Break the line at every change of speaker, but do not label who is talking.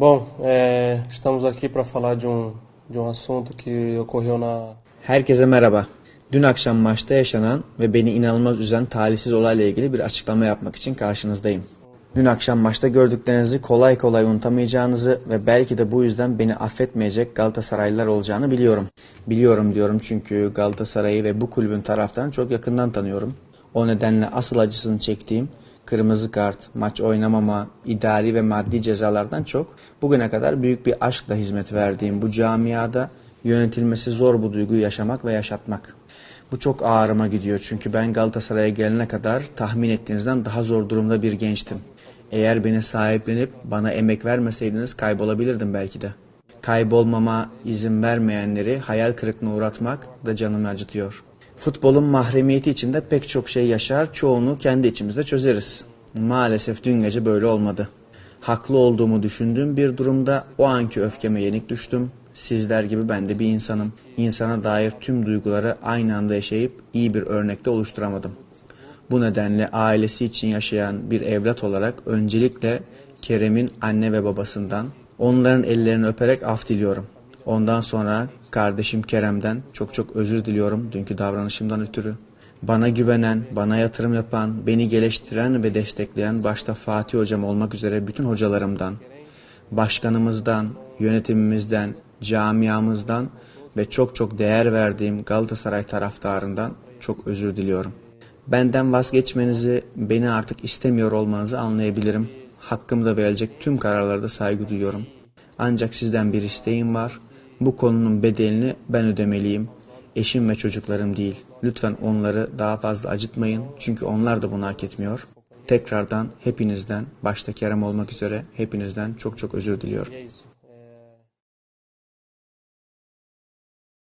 Bom, é, estamos aqui para falar de um, de um assunto que ocorreu na,
Herkese merhaba. Dün akşam maçta yaşanan ve beni inanılmaz üzen talihsiz olayla ilgili bir açıklama yapmak için karşınızdayım. Dün akşam maçta gördüklerinizi kolay kolay unutamayacağınızı ve belki de bu yüzden beni affetmeyecek Galatasaraylılar olacağını biliyorum. Biliyorum diyorum çünkü Galatasaray'ı ve bu kulübün taraftarını çok yakından tanıyorum. O nedenle asıl acısını çektiğim kırmızı kart, maç oynamama, idari ve maddi cezalardan çok bugüne kadar büyük bir aşkla hizmet verdiğim bu camiada yönetilmesi zor bu duyguyu yaşamak ve yaşatmak. Bu çok ağrıma gidiyor çünkü ben Galatasaray'a gelene kadar tahmin ettiğinizden daha zor durumda bir gençtim. Eğer beni sahiplenip bana emek vermeseydiniz kaybolabilirdim belki de. Kaybolmama izin vermeyenleri hayal kırıklığına uğratmak da canımı acıtıyor. Futbolun mahremiyeti içinde pek çok şey yaşar, çoğunu kendi içimizde çözeriz. Maalesef dün gece böyle olmadı. Haklı olduğumu düşündüğüm bir durumda o anki öfkeme yenik düştüm. Sizler gibi ben de bir insanım. İnsana dair tüm duyguları aynı anda yaşayıp iyi bir örnekte oluşturamadım. Bu nedenle ailesi için yaşayan bir evlat olarak öncelikle Kerem'in anne ve babasından onların ellerini öperek af diliyorum. Ondan sonra kardeşim Kerem'den çok çok özür diliyorum dünkü davranışımdan ötürü. Bana güvenen, bana yatırım yapan, beni geliştiren ve destekleyen başta Fatih hocam olmak üzere bütün hocalarımdan, başkanımızdan, yönetimimizden, camiamızdan ve çok çok değer verdiğim Galatasaray taraftarından çok özür diliyorum. Benden vazgeçmenizi, beni artık istemiyor olmanızı anlayabilirim. Hakkımda verilecek tüm kararlara da saygı duyuyorum. Ancak sizden bir isteğim var. Bu konunun bedelini ben ödemeliyim. Eşim ve çocuklarım değil. Lütfen onları daha fazla acıtmayın. Çünkü onlar da bunu hak etmiyor. Tekrardan hepinizden, başta Kerem olmak üzere hepinizden çok çok özür diliyorum.